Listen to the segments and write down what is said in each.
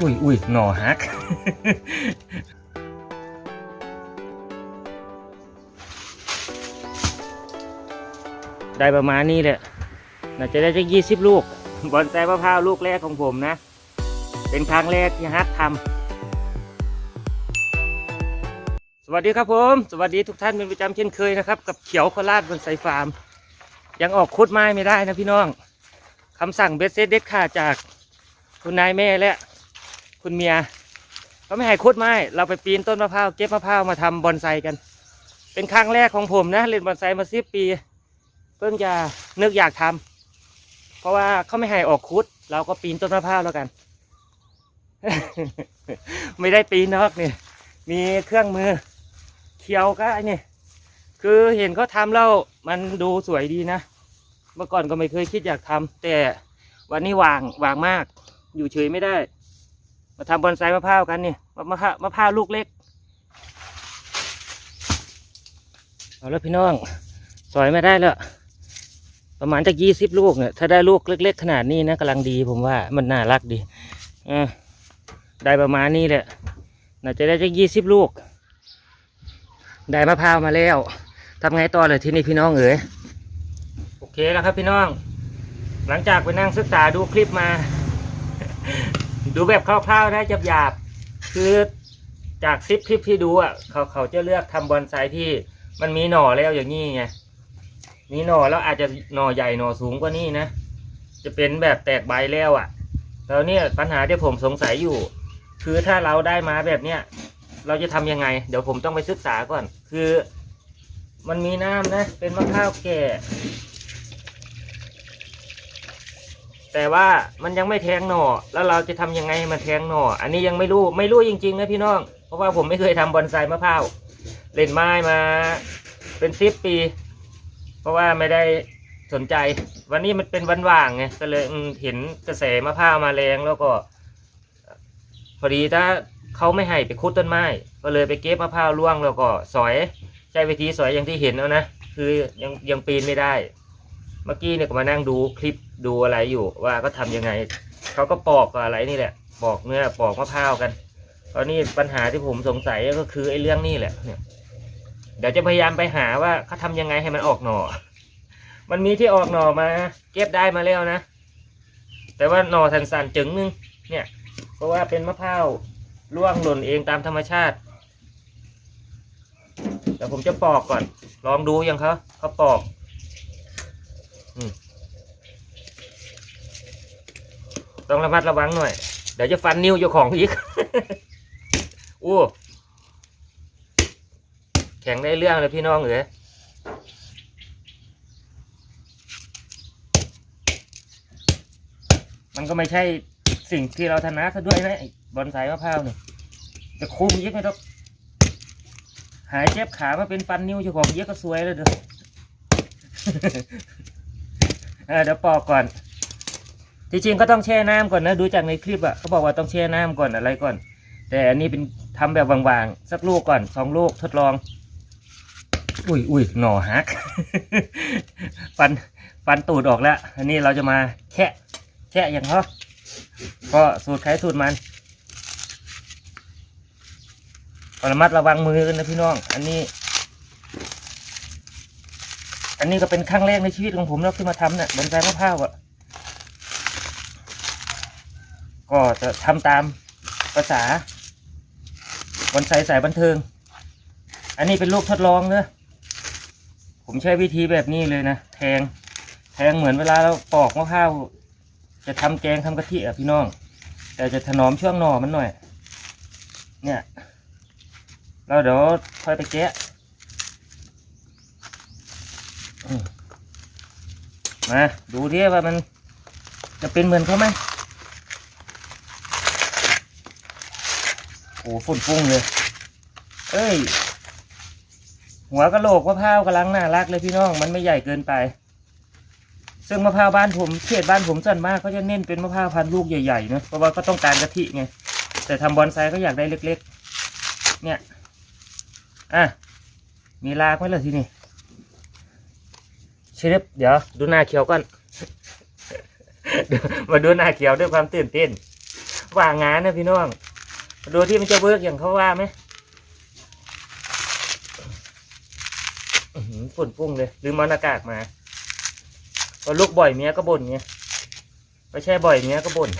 อุ้ยอุ้ยหน่อฮักได้ประมาณนี้แหละ น่าจะได้สักยี่สิบลูก บอนไซมะพร้าวลูกแรกของผมนะ เป็นครั้งแรกที่ฮัททำ สวัสดีครับผม สวัสดีทุกท่านเป็นประจำเช่นเคยนะครับ กับเขียวโคราชบนไซฟาร์ม ยังออกคุดไม้ไม่ได้นะพี่น้อง คำสั่งเบสเซตเด็ดขาดจากคุณนายแม่และ คุณเมียเขาไม่ให้คุดไม้เราไปปีนต้นมะพร้าวเก็บมะพร้าวมาทำบอนไซกัน เป็นครั้งแรกของผมนะเล่นบอนไซมาสิบปี เพิ่งจะนึกอยากทำเพราะว่าเขาไม่ให้ออกคุด เราก็ปีนต้นมะพร้าวแล้วกัน ไม่ได้ปีนนอกเนี่ยมีเครื่องมือเคียวก็ไอ้นี่คือเห็นเขาทำแล้วมันดูสวยดีนะ เมื่อก่อนก็ไม่เคยคิดอยากทำแต่วันนี้วางวางมาก อยู่เฉยไม่ได้ มาทำบอนไซมะพร้าวกันนี่มะมะพร้าวมะพร้าวลูกเล็กเอาแล้วพี่น้องสอยไม่ได้แล้วประมาณจะยี่สิบลูกเนี่ยถ้าได้ลูกเล็ก ๆ ขนาดนี้นะกำลังดีผมว่ามันน่ารักดีอ่าได้ประมาณนี้แหละน่าจะได้จะยี่สิบลูก ได้มะพร้าวมาแล้วทำไงต่อเลยที่นี่พี่น้องเอ๋ยโอเคแล้วครับพี่น้อง หลังจากไปนั่งศึกษาดูคลิปมา ดูแบบคร่าวๆนะจับหยาบๆคือจากซิปคลิปที่ดูอะเขาเขาจะเลือกทำบอนไซที่มันมีหน่อแล้วอย่างนี้ไงมีหน่อแล้วอาจจะหน่อใหญ่หน่อสูงกว่านี้นะจะเป็นแบบแตกใบแล้วอะแล้วเนี่ยปัญหาที่ผมสงสัยอยู่ คือถ้าเราได้มาแบบเนี้ยเราจะทำยังไง เดี๋ยวผมต้องไปศึกษาก่อน คือ มันมีน้ำนะ เป็นมะพร้าวแก่ แต่ว่ามันยังไม่แทงหน่อ แล้วเราจะทำยังไงให้มันแทงหน่อ อันนี้ยังไม่รู้ไม่รู้จริงๆนะพี่น้อง เพราะว่าผมไม่เคยทำบอนไซมะพร้าวเล่นไม้มาเป็นสิบปี เพราะว่าไม่ได้สนใจ วันนี้มันเป็นวันว่างไงก็เลยเห็นกระแสมะพร้าวมาแรงแล้วก็ พอดีถ้าเขาไม่ให้ไปคุดต้นไม้ก็เลยไปเก็บมะพร้าวร่วงแล้วก็สอยใช้วิธีสอยอย่างที่เห็นแล้วนะคือยังยังปีนไม่ได้ เมื่อกี้เนี่ยก็มานั่งดูคลิปดูอะไรอยู่ว่าก็ทำยังไงเขาก็ปอกอะไรนี่แหละ ปอกเนื้อปอกมะพร้าวกันตอนนี้ปัญหาที่ผมสงสัยก็คือไอ้เรื่องนี้แหละเนี่ยเดี๋ยวจะพยายามไปหาว่าเขาทำยังไงให้มันออกหน่อ มันมีที่ออกหน่อมา เก็บได้มาแล้วนะ แต่ว่าหน่อสันๆจึงนึง เนี่ย เพราะว่าเป็นมะพร้าวร่วงหล่นเองตามธรรมชาติเดี๋ยวผมจะปอกก่อน ลองดูยังเขาเขาปอก ต้องระมัดระวังหน่อย เดี๋ยวจะฟันนิ้วเจ้าของอีกอู้แข็งได้เรื่องเลยพี่น้องเอ๋ยมันก็ไม่ใช่สิ่งที่เราถนัดซะด้วยนะไอ้บอนไซมะพร้าวเนี่ยจะคุมยิ่งไม่ต้องหายเจ็บขามาเป็นฟันนิ้วเจ้าของเยอะก็สวยเลยเด้อ เออเดี๋ยวปอกก่อนที่จริงก็ต้องแช่น้ำก่อนนะ ดูจากในคลิปอะเขาบอกว่าต้องแช่น้ำก่อนอะไรก่อน แต่อันนี้เป็นทำแบบวางๆสักลูกก่อนสองลูกทดลอง อุ้ยอุ้ยหน่อฮัก ฟันฟันตูดออกแล้ว อันนี้เราจะมาแคะแคะอย่างเขาก็สูตรใครสูตรมันระมัดระวังมือกันนะพี่น้อง อันนี้ อันนี้ก็เป็นครั้งแรกในชีวิตของผมแล้วที่มาทำเนี่ยบนไซมะพร้าวอะก็จะทำตามภาษาบอนไซสายบันเทิง อันนี้เป็นลูกทดลองเนอะผมใช้วิธีแบบนี้เลยนะ แทง แทงเหมือนเวลาเราปอกมะพร้าว จะทำแกงทำกะทิอะพี่น้อง แต่จะถนอมช่วงหน่อมันหน่อย เนี่ย เราเดี๋ยวค่อยไปแกะอืม มาดูดิว่ามันจะเป็นเหมือนเขาไหมโอ้ฝุ่นฟุ้งเลย เอ้ย หัวกะโหลกมะพร้าวกำลังน่ารักเลยพี่น้อง มันไม่ใหญ่เกินไป ซึ่งมะพร้าวบ้านผมเขตบ้านผมส่วนมากเขาจะเน้นเป็นมะพร้าวพันธุ์ลูกใหญ่ๆเนะเพราะว่าก็ต้องการกะทิไง แต่ทำบอนไซก็อยากได้เล็ก ๆ เนี่ย อะ มีลากไหมเลยที่นี่ ชฟเดี๋ยวดูหน้าเขียวก่อน มาดูหน้าเขียวด้วยความตื่นเต้นว่างงานนะพี่น้องดูที่มันจะเวิร์กอย่างเขาว่าไหมฝุ่นฟุ้งเลยลืมมอนอากาศมาพอลูกบ่อยเมียก็บ่นไงไม่ใช่บ่อยเมียก็บ่น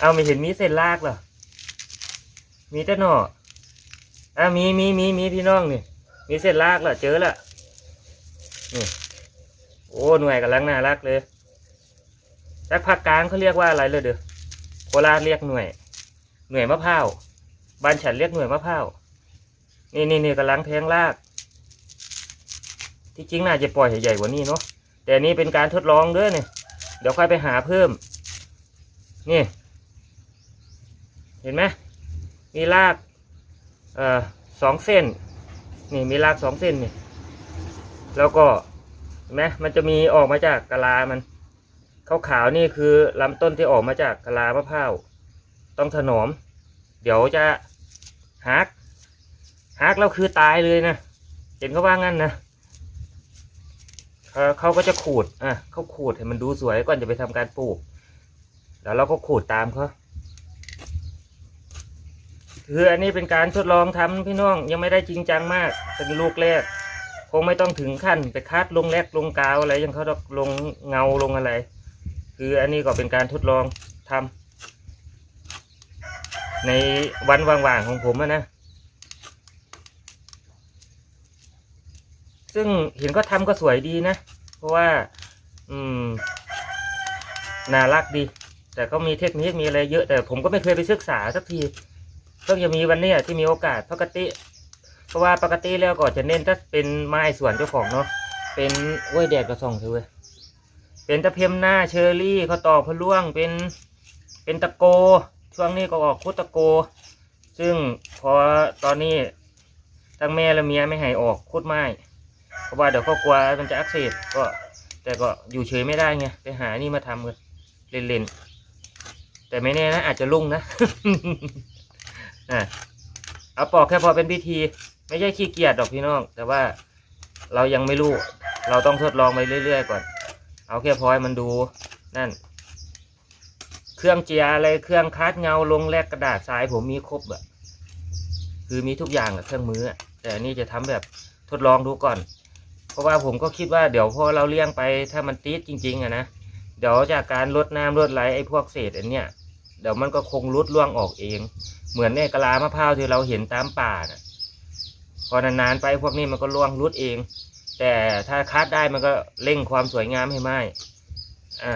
เอาไม่เห็นมีเส้นลากเหรอมีแต่หน่ออะมีมีมีมีพี่น้องนี่ มีเส้นลากเหรอเจอละนี่โอ้หน่วยกำลังน่ารักเลยจากภาคกลางเขาเรียกว่าอะไรเลยเด้อโคราชเรียกหน่วย หน่วยมะพร้าวบ้านฉันเรียกหน่วยมะพร้าวนี่นี่นี่กำลังแทงลาก ที่จริงน่าจะปล่อยใหญ่ๆกว่านี้เนาะแต่อันนี่เป็นการทดลองเด้อเนี่ยเดี๋ยวค่อยไปหาเพิ่ม นี่ เห็นไหมมีรากเอ่อสองเส้น นี่มีรากสองเส้นนี่ แล้วก็เห็นไหมมันจะมีออกมาจากกะลามันขาวๆนี่คือลำต้นที่ออกมาจากกะลามะพร้าว ต้องถนอม เดี๋ยวจะหักหักแล้วคือตายเลยนะ เห็นเขาว่างั้นนะเอ่อเขาก็จะขูด อะเขาขูดให้มันดูสวยก่อนจะไปทำการปลูก แล้วเราก็ขูดตามเขา คืออันนี้เป็นการทดลองทำพี่น้องยังไม่ได้จริงจังมาก เป็นลูกแรก คงไม่ต้องถึงขั้นไปคัดลงแรกลงกาวอะไรยังเขาต้องลงเงาลงอะไร คืออันนี้ก็เป็นการทดลองทำในวันว่างๆของผมอะนะ ซึ่งเห็นก็ทำก็สวยดีนะ เพราะว่า อืมน่ารักดี แต่ก็มีเทคนิคมีอะไรเยอะแต่ผมก็ไม่เคยไปศึกษาสักที เพิ่งจะมีวันนี้ที่มีโอกาสปกติ เพราะว่าปกติแล้วก็จะเน้นถ้าเป็นไม้สวนเจ้าของเนาะเป็นโอ้ยแดดกระส่องเถอเว้ยเป็นตะเพียมหน้าเชอรี่เขาวตอกพะล่วงเป็นเป็นตะโก ช่วงนี้ก็ออกคุดตะโก ซึ่งพอตอนนี้ทั้งแม่และเมียไม่ให้ออกคุดไม้เพราะว่าเดี๋ยวก็กลัวมันจะอักเสบก็ แต่ก็อยู่เฉยไม่ได้ไงไปหานี่มาทำกันเล่นๆแต่ไม่แน่นะอาจจะลุ่งนะ อะเอาปอกแค่พอเป็นพิธี ไม่ใช่ขี้เกียจดอกพี่น้อง แต่ว่าเรายังไม่รู้ เราต้องทดลองไปเรื่อย ๆ ก่อน เอาแค่พอให้มันดู นั่น เครื่องเจียอะไร เครื่องคัดเงาลงแลกกระดาษทรายผมมีครบอะคือมีทุกอย่างอะเครื่องมืออะแต่อันนี่จะทำแบบทดลองดูก่อน เพราะว่าผมก็คิดว่าเดี๋ยวพอเราเลี้ยงไปถ้ามันติดจริง ๆอะนะ เดี๋ยวจากการลดน้ำลดไหลไอ้พวกเศษอันเนี้ย เดี๋ยวมันก็คงรุดร่วงออกเอง เหมือนในกะลามะพร้าวที่เราเห็นตามป่านะพอนานๆไปพวกนี้มันก็ร่วงรุดเอง แต่ถ้าคัดได้มันก็เร่งความสวยงามให้ไหมอะ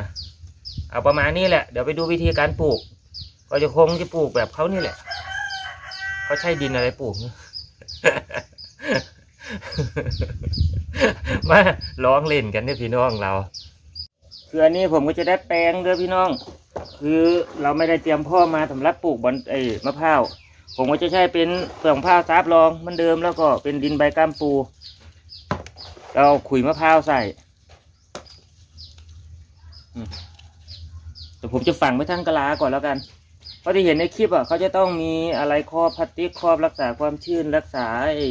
เอาประมาณนี้แหละ เดี๋ยวไปดูวิธีการปลูก ก็จะคงจะปลูกแบบเขานี่แหละเขาใช้ดินอะไรปลูกมาร้องเล่นกันเนี่ยพี่น้องเราคืออันนี้ผมก็จะได้แปลงเด้อพี่น้อง คือเราไม่ได้เตรียมพ่อมาสำหรับปลูกบอนไอ้มะพร้าวผมก็จะใช้เป็นเปลือกมะพร้าวซับรองเหมันเดิมแล้วก็เป็นดินใบก้ามปู เราขุยมะพร้าวใส่แต่ผมจะฝังไว้ทั้งกะลาก่อนแล้วกันเพราะที่เห็นในคลิปอะเขาจะต้องมีอะไรครอบพลาสติกครอบรักษาความชื้นรักษาไอ้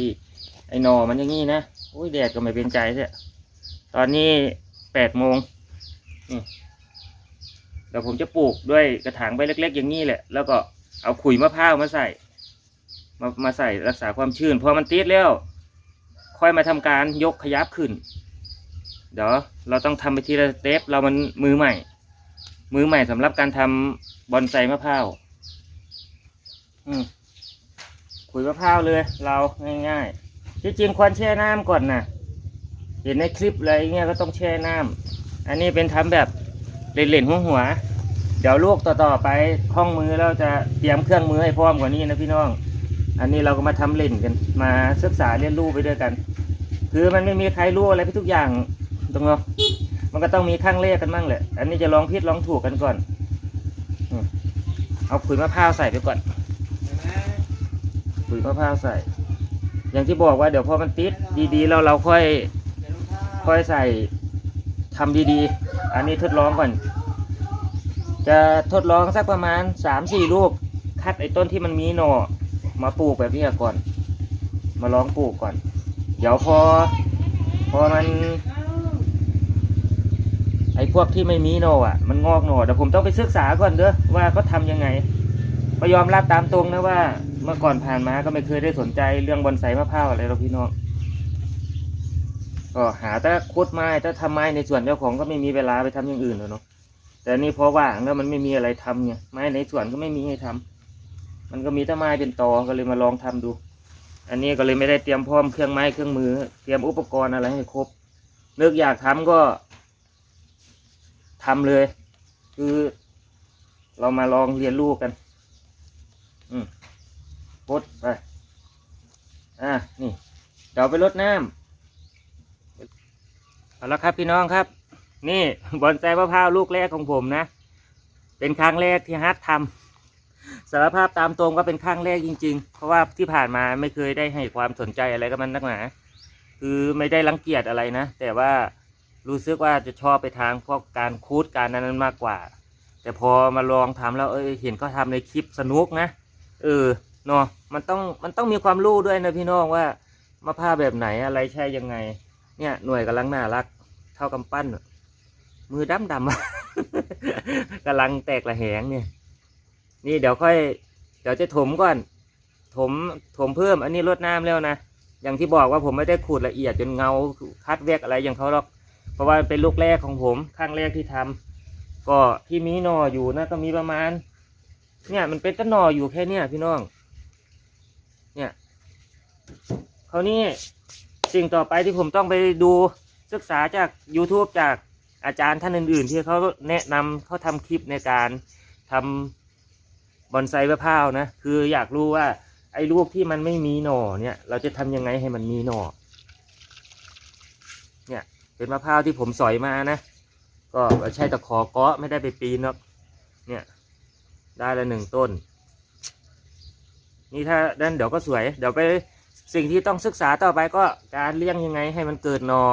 ไอ้หนอมันอย่างงี้นะโอ้ยแดดก็ไม่เป็นใจเนี่ยตอนนี้แปดโมงนี่ เดี๋ยวผมจะปลูกด้วยกระถางใบเล็ก ๆ อย่างนี้แหละ แล้วก็เอาขุยมะพร้าวมาใส่ มามาใส่รักษาความชื้นพอมันติดแล้ว ค่อยมาทำการยกขยับขึ้น เดี๋ยวเราต้องทำไปทีละสเต็ปเรามันมือใหม่ มือใหม่สำหรับการทำบอนไซมะพร้าวอืมขุยมะพร้าวเลย เราง่ายๆที่จริงควรแช่น้ำก่อนนะเห็นในคลิปอะไรเงี้ยก็ต้องแช่น้ำอันนี้เป็นทำแบบ เล่นๆหัวหัวเดี๋ยวลูกต่อๆไปคล้องมือเราจะเตรียมเครื่องมือให้พร้อมกว่านี้นะพี่น้อง อันนี้เราก็มาทำเล่นกัน มาศึกษาเรียนรู้ไปด้วยกัน คือมันไม่มีใครรู้อะไรไปทุกอย่างตรงเนาะมันก็ต้องมีข้างเลขกันบ้างแหละ อันนี้จะลองผิดลองถูกกันก่อน เอาขุยมะพร้าวใส่ไปก่อนขุยมะพร้าวใส่ อย่างที่บอกว่าเดี๋ยวพอมันติดดีๆแล้วเราค่อยค่อยใส่ ทำดีๆ อันนี้ทดลองก่อน จะทดลองสักประมาณสามสี่ลูก คัดไอ้ต้นที่มันมีหน่อ มาปลูกแบบนี้ก่อน มาลองปลูกก่อน เดี๋ยวพอ พอมัน ไอ้พวกที่ไม่มีหน่ออะ มันงอกหน่อแต่ผมต้องไปศึกษาก่อนเด้อว่าเขาทำยังไงก็ยอมรับตามตรงนะว่า เมื่อก่อนผ่านมาก็ไม่เคยได้สนใจเรื่องบอนไซมะพร้าวอะไรหรอกพี่น้อง ก็หาแต่คุดไม้แต่ทำไม้ในส่วนเจ้าของก็ไม่มีเวลาไปทำอย่างอื่นแล้วเนาะแต่นี่พอว่างแล้วมันไม่มีอะไรทำเนี่ยไม้ในสวนก็ไม่มีให้ทำมันก็มีแต่ไม้เป็นตอก็เลยมาลองทำดู อันนี้ก็เลยไม่ได้เตรียมพร้อมเครื่องไม้เครื่องมือ เตรียมอุปกรณ์อะไรให้ครบนึกอยากทำก็ทำเลย คือเรามาลองเรียนรู้กัน อืมกดไป อะนี่ เดี๋ยวไปรดน้ำ เอาละครับพี่น้องครับ นี่บอนไซมะพร้าวลูกแรกของผมนะ เป็นครั้งแรกที่ฮัททำสารภาพตามตรงก็เป็นครั้งแรกจริง ๆ เพราะว่าที่ผ่านมาไม่เคยได้ให้ความสนใจอะไรกับมันนักหนาคือไม่ได้รังเกียจอะไรนะ แต่ว่ารู้สึกว่าจะชอบไปทางพวกการคูดการนั้นมากกว่า แต่พอมาลองทำแล้วเออเห็นเขาทำในคลิปสนุกนะเออเนาะมันต้องมันต้องมีความรู้ด้วยนะพี่น้องว่ามะพร้าวแบบไหนอะไรใช่ยังไง เนี่ยหน่วยกำลังน่ารัก เท่ากำปั้น มือดำดำกำลังแตกระแหงเนี่ย นี่เดี๋ยวค่อย เดี๋ยวจะถมก่อน ถมถมเพิ่ม อันนี้ลดน้ำแล้วนะอย่างที่บอกว่าผมไม่ได้ขูดละเอียดจนเงาคัดแวกอะไรอย่างเขาหรอก เพราะว่าเป็นลูกแรกของผมครั้งแรกที่ทำก็ที่มีหนออยู่นะก็มีประมาณ เนี่ยมันเป็นต้นหนออยู่แค่เนี้ยพี่น้อง เนี่ยคราวนี้ สิ่งต่อไปที่ผมต้องไปดูศึกษาจาก YouTube จากอาจารย์ท่านอื่น ๆ ที่เขาแนะนำเขาทำคลิปในการทำบอนไซมะพร้าวนะ คืออยากรู้ว่าไอ้ลูกที่มันไม่มีหน่อเนี่ย เราจะทำยังไงให้มันมีหน่อ เนี่ยเป็นมะพร้าวที่ผมสอยมานะ ก็ใช้ตะขอเกาะไม่ได้ไปปีนหรอกเนี่ย ได้ละหนึ่งต้น นี่ถ้าดันเดี๋ยวก็สวย เดี๋ยวไป สิ่งที่ต้องศึกษาต่อไปก็การเลี้ยงยังไงให้มันเกิดหนอ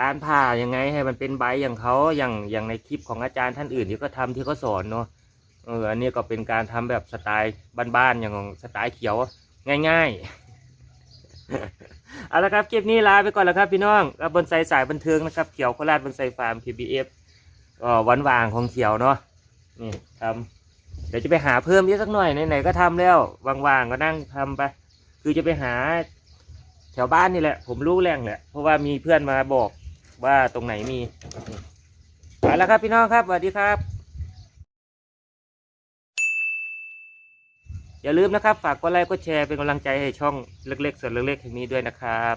การผ่ายังไงให้มันเป็นใบอย่างเขาอย่างอย่างในคลิปของอาจารย์ท่านอื่นที่เขาทำที่เขาสอนเนาะเอออันนี้ก็เป็นการทำแบบสไตล์บ้านๆอย่างของสไตล์เขียวง่ายๆเอาละครับคลิปนี้ลาไปก่อนแล้วครับพี่น้องกับบนไซสายบันเทิงนะครับเขียวโคราชบนไซฟาร์ม KBF ก็วันวางของเขียวเนาะนี่ทำเดี๋ยวจะไปหาเพิ่มเยอะสักหน่อยไหนๆก็ทำแล้วว่างๆก็นั่งทำไป คือจะไปหาแถวบ้านนี่แหละ ผมรู้แรงแหละ เพราะว่ามีเพื่อนมาบอกว่าตรงไหนมีไปแล้วครับพี่น้องครับสวัสดีครับ อย่าลืมนะครับ ฝากกดไลค์กดแชร์เป็นกำลังใจให้ช่องเล็กๆส่วนเล็กๆแห่งนี้ด้วยนะครับ